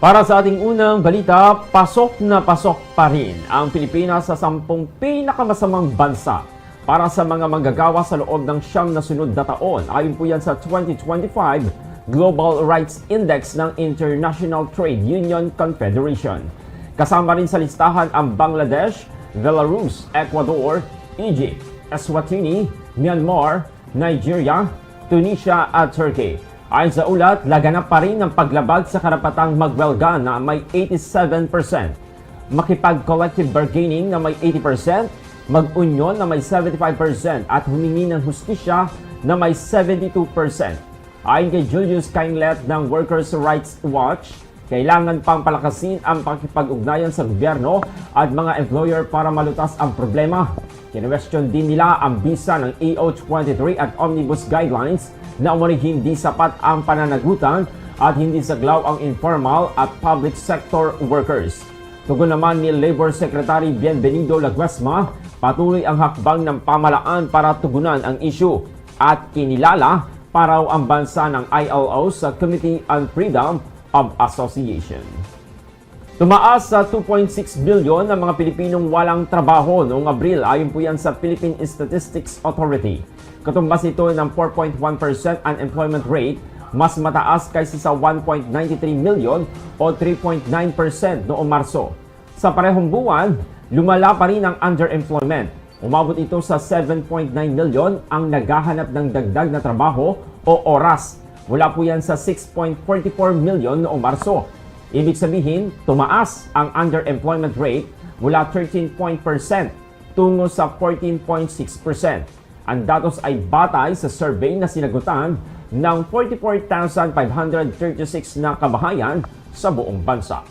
Para sa ating unang balita, pasok na pasok pa rin ang Pilipinas sa sampung pinakamasamang bansa para sa mga manggagawa sa loob ng siyam na sunod na taon. Ayon po yan sa 2025 Global Rights Index ng International Trade Union Confederation. Kasama rin sa listahan ang Bangladesh, Belarus, Ecuador, Egypt, Eswatini, Myanmar, Nigeria, Tunisia at Turkey. Ayon sa ulat, laganap pa rin ang paglabag sa karapatang magwelga na may 87%, makipag-collective bargaining na may 80%, mag-union na may 75% at humingi ng hustisya na may 72%. Ayon kay Julius Kainglet ng Workers' Rights Watch, kailangan pang palakasin ang pakipag-ugnayan sa gobyerno at mga employer para malutas ang problema. Kinwestiyon din nila ang bisa ng AO23 at Omnibus Guidelines na umani hindi sapat ang pananagutan at hindi saglaw ang informal at public sector workers. Tugon naman ni Labor Secretary Bienvenido Laguesma, patuloy ang hakbang ng pamalaan para tugunan ang issue at kinilala para ang bansa ng ILO sa Committee on Freedom of Association. Tumaas sa 2.6 bilyon ng mga Pilipinong walang trabaho noong Abril ayon po yan sa Philippine Statistics Authority. Katumbas ito ng 4.1% unemployment rate, mas mataas kaysa sa 1.93 million o 3.9% noong Marso. Sa parehong buwan, lumala pa rin ang underemployment. Umabot ito sa 7.9 million ang naghahanap ng dagdag na trabaho o oras. Wala po yan sa 6.44 million noong Marso. Ibig sabihin, tumaas ang underemployment rate mula 13% tungo sa 14.6%. Ang datos ay batay sa survey na sinagutan ng 44,536 na kabahayan sa buong bansa.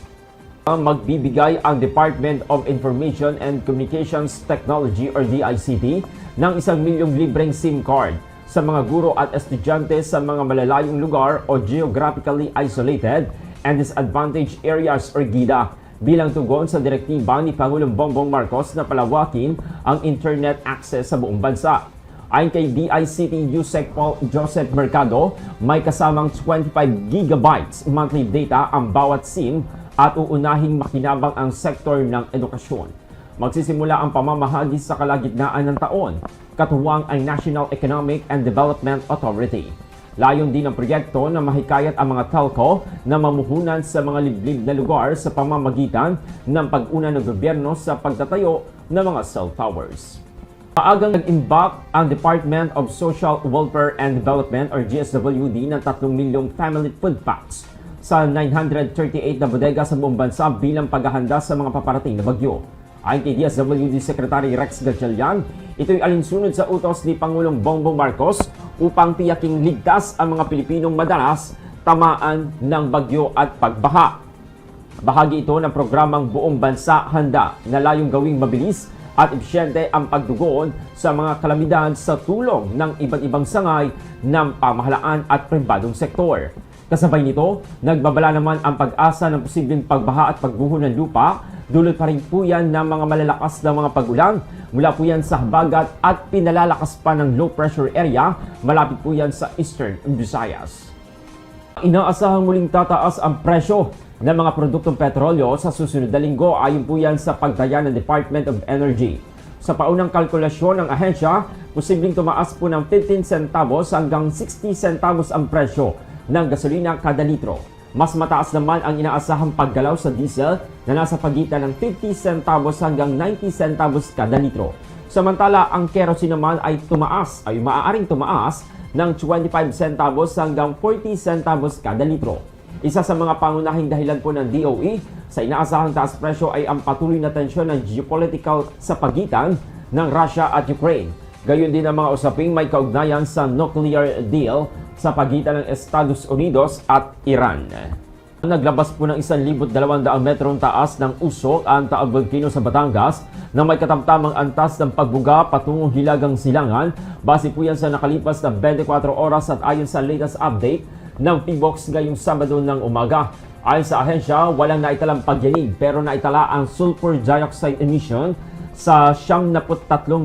Magbibigay ang Department of Information and Communications Technology or DICT ng isang milyong libreng SIM card sa mga guro at estudyante sa mga malalayong lugar o geographically isolated and disadvantaged areas or GIDA bilang tugon sa direktiba ni Pangulong Bongbong Marcos na palawakin ang internet access sa buong bansa. Ayon kay DICT USEC Paul Joseph Mercado, may kasamang 25 gigabytes monthly data ang bawat SIM at uunahing makinabang ang sektor ng edukasyon. Magsisimula ang pamamahagi sa kalagitnaan ng taon, katuwang ang National Economic and Development Authority. Layon din ang proyekto na mahikayat ang mga telco na mamuhunan sa mga liblib na lugar sa pamamagitan ng pag-una ng gobyerno sa pagtatayo ng mga cell towers. Maagang nag-imbak ang Department of Social Welfare and Development or GSWD ng 3 milyong family food packs sa 938 na bodega sa buong bansa bilang paghahanda sa mga paparating na bagyo. Ayon kay DSWD Secretary Rex Gatchalian, ito'y alinsunod sa utos ni Pangulong Bongbong Marcos upang tiyaking ligtas ang mga Pilipinong madalas tamaan ng bagyo at pagbaha. Bahagi ito ng programang Buong Bansa Handa na layong gawing mabilis at episyente ang pagdugon sa mga kalamidad sa tulong ng iba't ibang sangay ng pamahalaan at pribadong sektor. Kasabay nito, nagbabala naman ang pag-asa ng posibleng pagbaha at pagguho ng lupa. Dulot pa rin po yan ng mga malalakas na mga pagulan mula po yan sa habagat at pinalalakas pa ng low pressure area malapit po yan sa Eastern Visayas. Inaasahang muling tataas ang presyo ng mga produktong petrolyo sa susunod na linggo ayon po yan sa pagtaya ng Department of Energy. Sa paunang kalkulasyon ng ahensya, posibleng tumaas po ng 15 centavos hanggang 60 centavos ang presyo ng gasolina kada litro. Mas mataas naman ang inaasahang paggalaw sa diesel na nasa pagitan ng 50 centavos hanggang 90 centavos kada litro. Samantala, ang kerosene naman ay tumaas, ay maaaring tumaas ng 25 centavos hanggang 40 centavos kada litro. Isa sa mga pangunahing dahilan po ng DOE sa inaasahang taas presyo ay ang patuloy na tensyon ng geopolitical sa pagitan ng Russia at Ukraine. Gayon din ang mga usaping may kaugnayan sa nuclear deal sa pagitan ng Estados Unidos at Iran. Naglabas po ng 1,200 metrong taas ng usok ang Taal Volcano sa Batangas na may katamtamang antas ng pagbuga patungong Hilagang Silangan. Base po yan sa nakalipas na 24 oras at ayon sa latest update ng PBOX ngayong Sabado ng umaga. Ayon sa ahensya, walang naitalang pagyanig pero naitala ang sulfur dioxide emission sa 73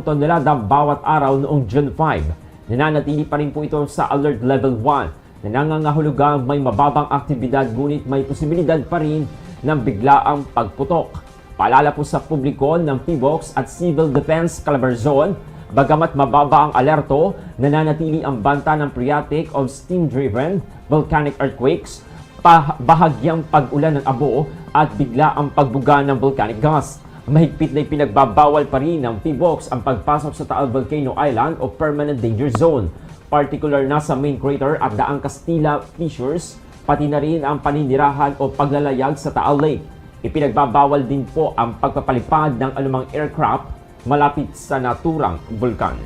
tonelada bawat araw noong June 5. Nananatili pa rin po ito sa Alert Level 1. na nangangahulugang may mababang aktibidad ngunit may posibilidad pa rin ng biglaang pagputok. Paalala po sa publiko ng PBOX at Civil Defense Calabarzon, bagamat mababa ang alerto, nananatili ang banta ng phreatic of steam-driven volcanic earthquakes, bahagyang pag-ulan ng abo at bigla ang pagbuga ng volcanic gas. Mahigpit na ipinagbabawal pa rin ng PBOX ang pagpasok sa Taal Volcano Island o Permanent Danger Zone, particular na sa main crater at Daang Castilla Fissures, pati na rin ang paninirahan o paglalayag sa Taal Lake. Ipinagbabawal din po ang pagpapalipad ng anumang aircraft malapit sa naturang bulkan.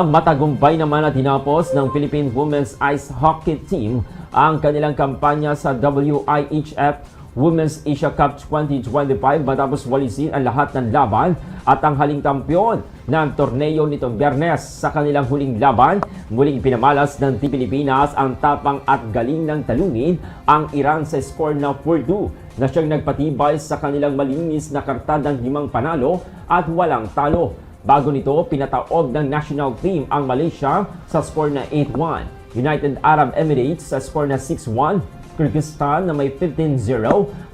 Ang matagumpay naman na tinapos ng Philippine Women's Ice Hockey Team ang kanilang kampanya sa WIHF Women's Asia Cup 2025 matapos walisin ang lahat ng laban at ang haling kampiyon ng torneo nitong biyernes sa kanilang huling laban. Muling pinamalas ng Team Pilipinas ang tapang at galing ng talunin ang Iran sa score na 4-2 na siyang nagpatibay sa kanilang malinis na kartadang limang panalo at walang talo. Bago nito, pinataob ng national team ang Malaysia sa score na 8-1, United Arab Emirates sa score na 6-1, Kyrgyzstan na may 15-0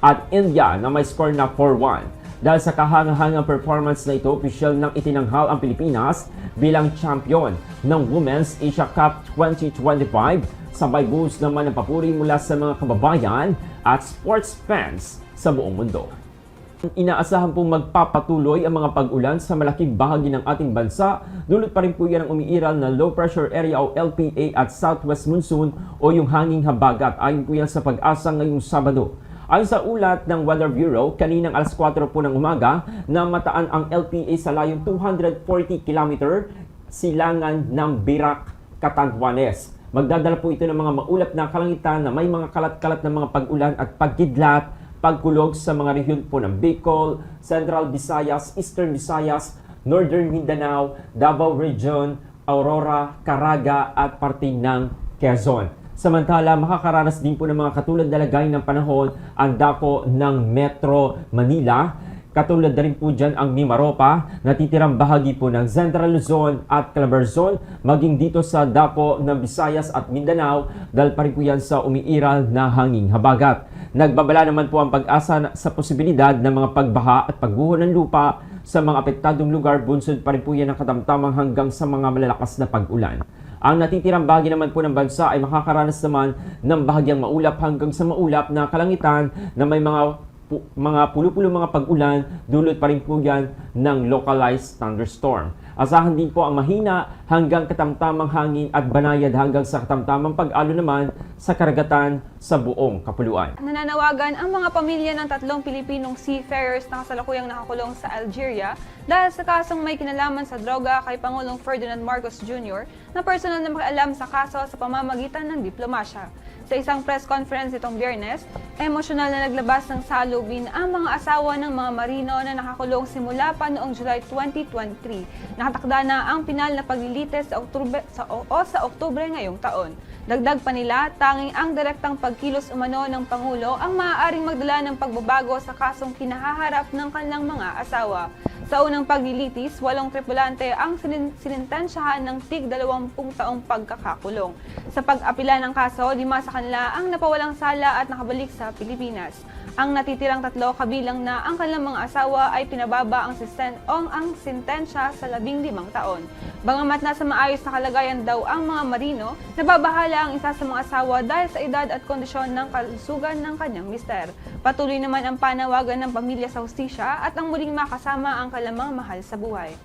at India na may score na 4-1. Dahil sa kahangahangang performance na ito, opisyal nang itinanghal ang Pilipinas bilang champion ng Women's Asia Cup 2025. Sabay buhos naman ng papuri mula sa mga kababayan at sports fans sa buong mundo. Inaasahan pong magpapatuloy ang mga pag-ulan sa malaking bahagi ng ating bansa. Dulot pa rin po yan ang umiiral na low pressure area o LPA at southwest monsoon o yung hanging habagat. Ayon po yan sa pag-asa ngayong Sabado. Ayon sa ulat ng Weather Bureau, kaninang alas 4 po ng umaga na mataan ang LPA sa layong 240 km silangan ng Birak, Catanduanes. Magdadala po ito ng mga maulap na kalangitan na may mga kalat-kalat na mga pag-ulan at pagkidlat pagkulog sa mga rehiyon po ng Bicol, Central Visayas, Eastern Visayas, Northern Mindanao, Davao Region, Aurora, Caraga at parte ng Quezon. Samantala, makakaranas din po ng mga katulad na lagay ng panahon ang dako ng Metro Manila. Katulad na rin po dyan ang Mimaropa, natitirang bahagi po ng Central Luzon at Calabarzon, maging dito sa dako ng Visayas at Mindanao, dahil pa rin po yan sa umiiral na hanging habagat. Nagbabala naman po ang pag-asa sa posibilidad ng mga pagbaha at pagguho ng lupa sa mga apektadong lugar, bunsod pa rin po yan ang katamtamang hanggang sa mga malalakas na pag-ulan. Ang natitirang bahagi naman po ng bansa ay makakaranas naman ng bahagyang maulap hanggang sa maulap na kalangitan na may mga pu- mga pulo-pulo mga pag-ulan, dulot pa rin po yan ng localized thunderstorm. Asahan din po ang mahina hanggang katamtamang hangin at banayad hanggang sa katamtamang pag-alo naman sa karagatan sa buong kapuluan. Nananawagan ang mga pamilya ng tatlong Pilipinong seafarers na kasalukuyang nakakulong sa Algeria dahil sa kasong may kinalaman sa droga kay Pangulong Ferdinand Marcos Jr. na personal na makialam sa kaso sa pamamagitan ng diplomasya. Sa isang press conference itong biyernes, emosyonal na naglabas ng salubin ang mga asawa ng mga marino na nakakulong simula pa noong July 2023. Nakatakda na ang pinal na paglilitis sa Oktubre, sa, o, o sa Oktubre ngayong taon. Dagdag pa nila, tanging ang direktang pagkilos umano ng Pangulo ang maaaring magdala ng pagbabago sa kasong kinahaharap ng kanilang mga asawa. Sa unang paglilitis, walong tripulante ang sinin- sinintensyahan ng tig 20 taong pagkakakulong. Sa pag-apila ng kaso, lima sa kanila ang napawalang sala at nakabalik sa Pilipinas. Ang natitirang tatlo kabilang na ang kanilang asawa ay pinababa ang, sisten o ang sintensya sa labing limang taon. Bangamat nasa maayos na kalagayan daw ang mga marino, nababahala ang isa sa mga asawa dahil sa edad at kondisyon ng kalusugan ng kanyang mister. Patuloy naman ang panawagan ng pamilya sa hustisya at ang muling makasama ang kalamang mahal sa buhay.